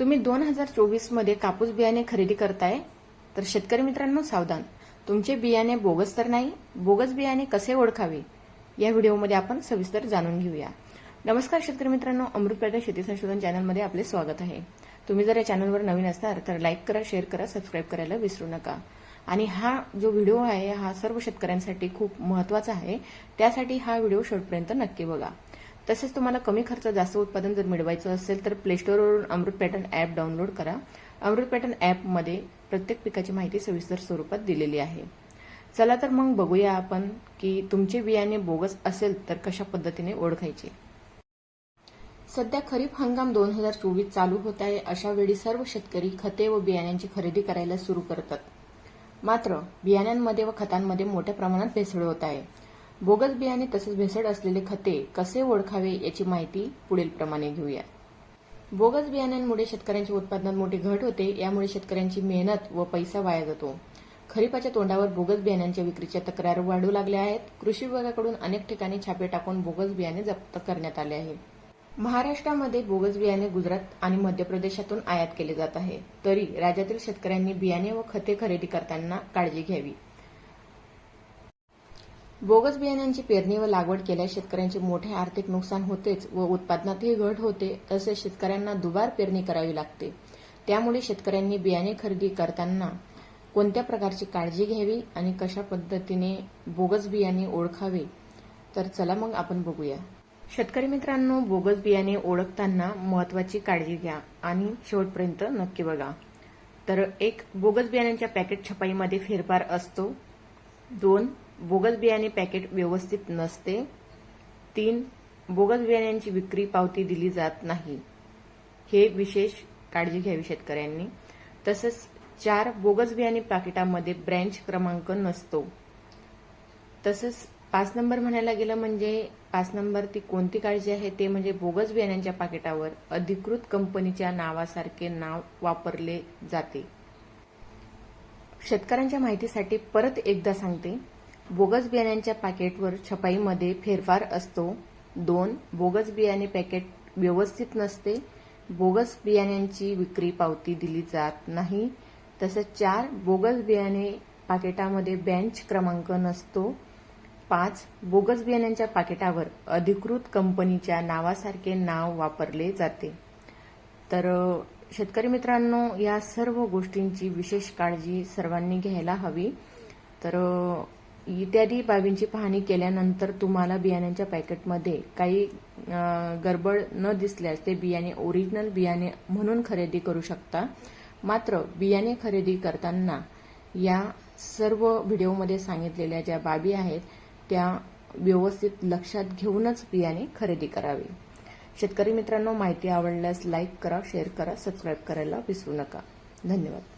तुम्ही दोन हजार चोवीसमध्ये कापूस बियाणे खरेदी करताय तर शेतकरी मित्रांनो सावधान. तुमचे बियाणे बोगस तर नाही बोगस बियाणे कसे ओळखावे? या व्हिडिओमध्ये आपण सविस्तर जाणून घेऊया. नमस्कार शेतकरी मित्रांनो अमृत शेती संशोधन चॅनलमध्ये आपले स्वागत आहे. तुम्ही जर या चॅनलवर नवीन असणार तर लाईक करा शेअर करा सबस्क्राईब करायला विसरू नका. आणि हा जो व्हिडिओ आहे हा सर्व शेतकऱ्यांसाठी खूप महत्त्वाचा आहे. त्यासाठी हा व्हिडिओ शेवटपर्यंत नक्की बघा. तसेच तुम्हाला कमी खर्च जास्त उत्पादन जर मिळवायचं असेल तर प्ले स्टोअरवरून अमृत पॅटर्न ॲप डाउनलोड करा. अमृत पॅटर्न ॲपमध्ये प्रत्येक पिकाची माहिती सविस्तर स्वरूपात दिलेली आहे. चला तर मग बघूया आपण की तुमचे बियाणे बोगस असेल तर कशा पद्धतीने ओळखायचे. सध्या खरीप हंगाम दोन हजार चोवीस चालू होत आहे. अशा वेळी सर्व शेतकरी खते व बियाण्यांची खरेदी करायला सुरू करतात. मात्र बियाण्यांमध्ये व खतांमध्ये मोठ्या प्रमाणात भेसळ होत आहे. बोगस बियाणे तसेच भेसळ असलेले खते कसे ओळखावे याची माहिती पुढील प्रमाणे घेऊया. बोगस बियाण्यांमुळे शेतकऱ्यांच्या उत्पादनात मोठी घट होते यामुळे शेतकऱ्यांची मेहनत व पैसा वाया जातो. खरीपाच्या तोंडावर बोगस बियाण्यांच्या विक्रीच्या तक्रार वाढू लागल्या आहेत. कृषी विभागाकडून अनेक ठिकाणी छापे टाकून बोगस बियाणे जप्त करण्यात आले आहे. महाराष्ट्रामध्ये बोगस बियाणे गुजरात आणि मध्य प्रदेशातून आयात केले जात आहे. तरी राज्यातील शेतकऱ्यांनी बियाणे व खते खरेदी करताना काळजी घ्यावी. बोगस बियाण्यांची पेरणी व लागवड केल्यास शेतकऱ्यांचे मोठे आर्थिक नुकसान होतेच व उत्पादनातही घट होते तसेच शेतकऱ्यांना दुबार पेरणी करावी लागते. त्यामुळे शेतकऱ्यांनी बियाणे खरेदी करताना कोणत्या प्रकारची काळजी घ्यावी आणि कशा पद्धतीने बोगस बियाणे ओळखावे? तर चला मग आपण बघूया. शेतकरी मित्रांनो बोगस बियाणे ओळखताना महत्वाची काळजी घ्या आणि शेवटपर्यंत नक्की बघा. तर एक बोगस बियाण्यांच्या पॅकेट छपाईमध्ये फेरफार असतो. दोन बोगस बियाणे पॅकेट व्यवस्थित नसते. तीन बोगस बियाण्यांची विक्री पावती दिली जात नाही. हे विशेष काळजी घ्यावी शेतकऱ्यांनी. तसंच चार बोगस बियाणे पाकिटामध्ये ब्रँच क्रमांक नसतो. तसंच पाच नंबर म्हणायला गेलं म्हणजे पाच नंबर ती कोणती काळजी आहे? ते म्हणजे बोगस बियाण्यांच्या पाकिटावर अधिकृत कंपनीच्या नावासारखे नाव वापरले जाते. शेतकऱ्यांच्या माहितीसाठी परत एकदा सांगते. बोगस बियाण्यांच्या पॅकेटवर छपाईमध्ये फेरफार असतो. दोन बोगस बियाणे पॅकेट व्यवस्थित नसते. बोगस बियाण्यांची विक्री पावती दिली जात नाही. तसंच चार बोगस बियाणे पाकिटामध्ये बँच क्रमांक नसतो. पाच बोगस बियाण्यांच्या पाकिटावर अधिकृत कंपनीच्या नावासारखे नाव वापरले जाते. तर शेतकरी मित्रांनो या सर्व गोष्टींची विशेष काळजी सर्वांनी घ्यायला हवी. तर इत्यादी बाबींची पाहणी केल्यानंतर तुम्हाला बियाण्यांच्या पॅकेटमध्ये काही गडबड न दिसल्यास ते बियाणे ओरिजिनल बियाणे म्हणून खरेदी करू शकता. मात्र बियाणे खरेदी करताना या सर्व व्हिडिओमध्ये सांगितलेल्या ज्या बाबी आहेत त्या व्यवस्थित लक्षात घेऊनच बियाणे खरेदी करावे. शेतकरी मित्रांनो माहिती आवडल्यास लाईक करा शेअर करा सबस्क्राईब करायला विसरू नका. धन्यवाद.